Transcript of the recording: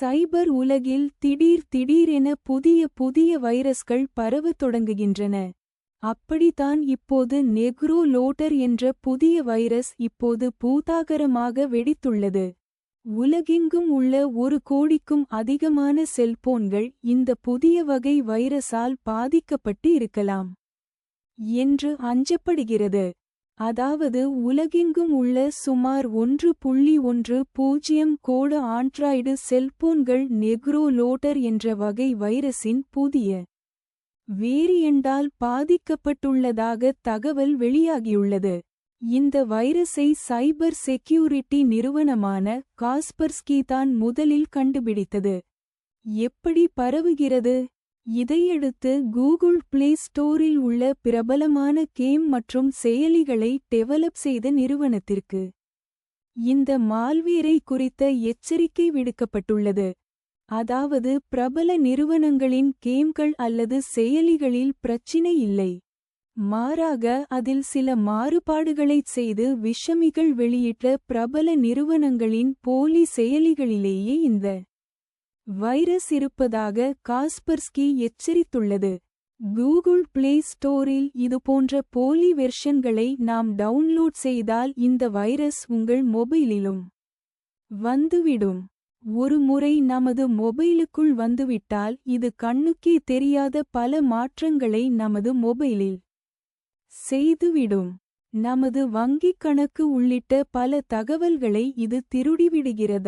சைபர் உலகில் திடீர் திடீரென புதிய புதிய வைரஸ்கள் பரவத் தொடங்குகின்றன. அப்படித்தான் இப்போது நெக்ரோ லோட்டர் என்ற புதிய வைரஸ் இப்போது பூதாகரமாக வெடித்துள்ளது. உலகெங்கும் உள்ள ஒரு கோடிக்கும் அதிகமான செல்போன்கள் இந்த புதிய வகை வைரஸால் பாதிக்கப்பட்டு இருக்கலாம். என்று அஞ்சப்படுகிறது. அதாவது உலகெங்கும் உள்ள சுமார் ஒன்று புள்ளி ஒன்று பூஜ்ஜியம் கோடு ஆண்ட்ராய்டு செல்போன்கள் நெக்ரோ லோட்டர் என்ற வகை வைரஸின் புதிய வேரியண்டால் பாதிக்கப்பட்டுள்ளதாக தகவல் வெளியாகியுள்ளது. இந்த வைரஸை சைபர் செக்யூரிட்டி நிறுவனமான காஸ்பர்ஸ்கி தான் முதலில் கண்டுபிடித்தது. எப்படி பரவுகிறது? இதையடுத்து கூகுள் பிளே ஸ்டோரில் உள்ள பிரபலமான கேம் மற்றும் செயலிகளை டெவலப் செய்த நிறுவனத்திற்கு. இந்த மால்வேரை குறித்த எச்சரிக்கை விடுக்கப்பட்டுள்ளது. அதாவது பிரபல நிறுவனங்களின் கேம்கள் அல்லது செயலிகளில் பிரச்சினை இல்லை. மாறாக அதில் சில மாறுபாடுகளைச் செய்து விஷமிகள் வெளியிட்ட பிரபல நிறுவனங்களின் போலி செயலிகளிலேயே இந்த வைரஸ் இருப்பதாக காஸ்பர்ஸ்கி எச்சரித்துள்ளது. கூகுள் பிளே ஸ்டோரில் இதுபோன்ற போலி வெர்ஷன்களை நாம் டவுன்லோட் செய்தால் இந்த வைரஸ் உங்கள் மொபைலிலும் வந்துவிடும். ஒரு முறை நமது மொபைலுக்குள் வந்துவிட்டால் இது கண்ணுக்கே தெரியாத பல மாற்றங்களை நமது மொபைலில் செய்துவிடும். நமது வங்கிக் கணக்கு உள்ளிட்ட பல தகவல்களை இது திருடிவிடுகிறதா.